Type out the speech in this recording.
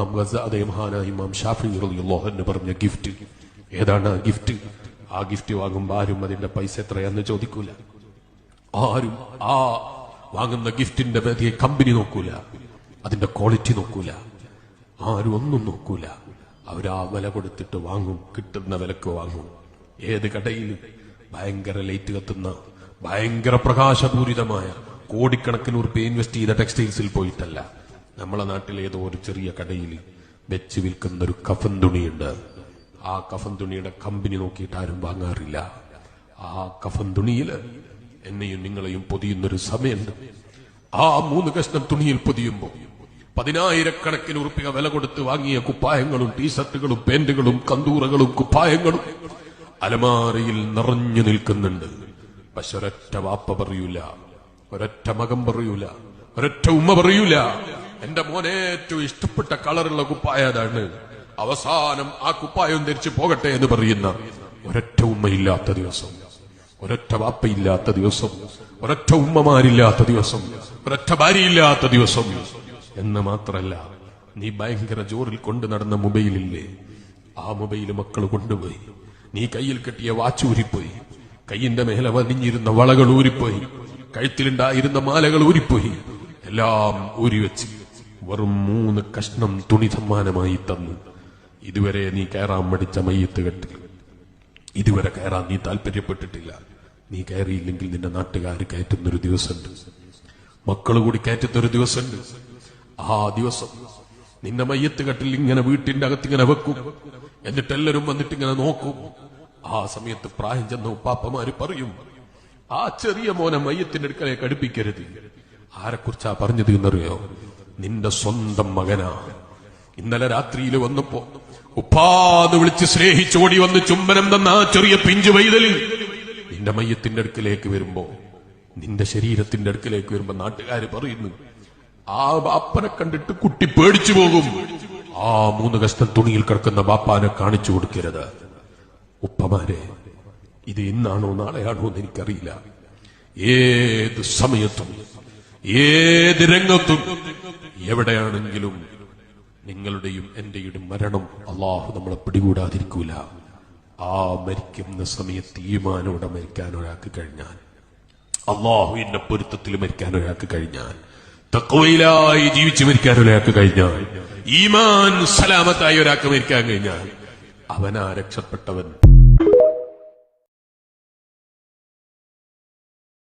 ഇമാം ഗസ അതേ മഹാനായ ഇമാം ഷാഫി റളിയല്ലാഹു പറഞ്ഞ ഗിഫ്റ്റ് ഏതാണ് ആ ഗിഫ്റ്റ് ആ ഗിഫ്റ്റ് വാങ്ങുമ്പോൾ ആരും അതിന്റെ പൈസ എത്രയാന്ന് ചോദിക്കൂല. ആരും ആ വാങ്ങുന്ന ഗിഫ്റ്റിന്റെ വലിയ കമ്പനി നോക്കൂല. അതിന്റെ ക്വാളിറ്റി നോക്കൂല. ആരും ഒന്നും നോക്കൂല. അവരാ വില കൊടുത്തിട്ട് വാങ്ങും കിട്ടുന്ന വിലക്ക് വാങ്ങും. ഏത് കടയിൽ ഭയങ്കര ലൈറ്റ് കത്തുന്ന ഭയങ്കര പ്രകാശപൂരിതമായ കോടിക്കണക്കിന് ഉറുപ്പ് ഇൻവെസ്റ്റ് ചെയ്ത ടെക്സ്റ്റൈൽസിൽ പോയിട്ടല്ല. നമ്മളെ നാട്ടിലെ ഏതോ ഒരു ചെറിയ കടയിൽ വെച്ച് വിൽക്കുന്ന ഒരു കഫൻ തുണിയുണ്ട്. ആ കഫൻ തുണിയുടെ കമ്പനി നോക്കിയിട്ട് ആരും വാങ്ങാറില്ല. ആ കഫൻ തുണിയിൽ എന്നെയും നിങ്ങളെയും പൊതിയുന്നൊരു സമയമുണ്ട്. ആ മൂന്ന് കഷ്ണം തുണിയിൽ പൊതിയുമ്പോ പതിനായിരക്കണക്കിന് ഉറുപ്പിക വില കൊടുത്ത് വാങ്ങിയ കുപ്പായങ്ങളും ടീഷർട്ടുകളും പാന്റുകളും കന്തൂറകളും കുപ്പായങ്ങളും അലമാരയിൽ നിറഞ്ഞു നിൽക്കുന്നുണ്ട്. പക്ഷെ ഒരൊറ്റ വാപ്പ പറയൂല. ഒരൊറ്റ മകം പറയൂല. ഒരൊറ്റ ഉമ്മ പറയൂല. എന്റെ മോനെ ഏറ്റവും ഇഷ്ടപ്പെട്ട കളറുള്ള കുപ്പായ അതാണ് അവസാനം ആ കുപ്പായം ധരിച്ചു പോകട്ടെ എന്ന് പറയുന്ന ഒരൊറ്റ ഉമ്മയില്ലാത്ത ദിവസം. ഒരൊറ്റ വാപ്പയില്ലാത്ത ദിവസം. ഒരൊറ്റ ഉമ്മമാരില്ലാത്ത ദിവസം. ഒരൊറ്റ ഭാര്യയില്ലാത്ത ദിവസം. എന്ന് മാത്രല്ല നീ ഭയങ്കര ജോറിൽ കൊണ്ടു നടന്ന മൊബൈലില്ലേ? ആ മൊബൈൽ മക്കൾ കൊണ്ടുപോയി. നീ കയ്യിൽ കെട്ടിയ വാച്ച് ഊരിപ്പോയി. കയ്യിന്റെ മേലെ വലിഞ്ഞിരുന്ന വളകൾ ഊരിപ്പോയി. കഴുത്തിലുണ്ടായിരുന്ന മാലകൾ ഊരിപ്പോയി. എല്ലാം ഊരിവെച്ച്. വെറും മൂന്ന് കഷ്ണം തുണി സമ്മാനമായി തന്നു. ഇതുവരെ നീ കയറാൻ മടിച്ച മയ്യത്ത് കെട്ടിൽ ഇതുവരെ കയറാൻ നീ താല്പര്യപ്പെട്ടിട്ടില്ല നീ കയറിയില്ലെങ്കിൽ നിന്റെ നാട്ടുകാർ കയറ്റുന്നൊരു ദിവസമുണ്ട്. മക്കൾ കൂടി കയറ്റുന്നൊരു ദിവസമുണ്ട്. ആ ദിവസം നിന്റെ മയ്യത്ത് കെട്ടിൽ ഇങ്ങനെ വീട്ടിന്റെ അകത്ത് ഇങ്ങനെ വെക്കും. എന്നിട്ട് എല്ലാവരും വന്നിട്ട് ഇങ്ങനെ നോക്കും. ആ സമയത്ത് പ്രായം ചെന്ന ഉപ്പാപ്പമാര് പറയും ആ ചെറിയ മോനെ മയ്യത്തിന്റെ അടുക്കളയെ കടുപ്പിക്കരുത്. ആരെക്കുറിച്ചാ പറഞ്ഞത് എന്നറിയോ? നിന്റെ സ്വന്തം മകനാ. ഇന്നലെ രാത്രിയിൽ വന്നപ്പോ ഉപ്പാന്ന് വിളിച്ച് സ്നേഹിച്ചോടി വന്ന് ചുംബനം തന്ന ആ ചെറിയ പിഞ്ചു വൈതലിൽ നിന്റെ മയ്യത്തിന്റെ അടുക്കിലേക്ക് വരുമ്പോ നിന്റെ ശരീരത്തിന്റെ അടുക്കിലേക്ക് വരുമ്പോ നാട്ടുകാര് പറയുന്നു ആ ബാപ്പനെ കണ്ടിട്ട് കുട്ടി പേടിച്ചു പോകും. ആ മൂന്ന് കഷ്ടം തുണിയിൽ കിടക്കുന്ന ബാപ്പാനെ കാണിച്ചു കൊടുക്കരുത്. ഉപ്പമാരെ ഇത് ഇന്നാണോ നാളെയാണോ എന്ന് എനിക്കറിയില്ല. ഏത് സമയത്തും ഏത് രംഗത്തും എവിടെയാണെങ്കിലും നിങ്ങളുടെയും എന്റെയും മരണം അള്ളാഹു നമ്മളെ പിടികൂടാതിരിക്കൂല. ആ മരിക്കുന്ന സമയത്ത് ഈമാനോടെ മരിക്കാൻ ഒരാൾക്ക് കഴിഞ്ഞാൽ അള്ളാഹുവിന്റെ പൊരുത്തത്തിൽ മരിക്കാൻ ഒരാൾക്ക് കഴിഞ്ഞാൽ തക്കവയിലായി ജീവിച്ചു മരിക്കാൻ ഒരാൾക്ക് കഴിഞ്ഞാൽ ഈമാൻ സലാമത്തായി ഒരാൾക്ക് മരിക്കാൻ കഴിഞ്ഞാൽ അവനാ രക്ഷപ്പെട്ടവൻ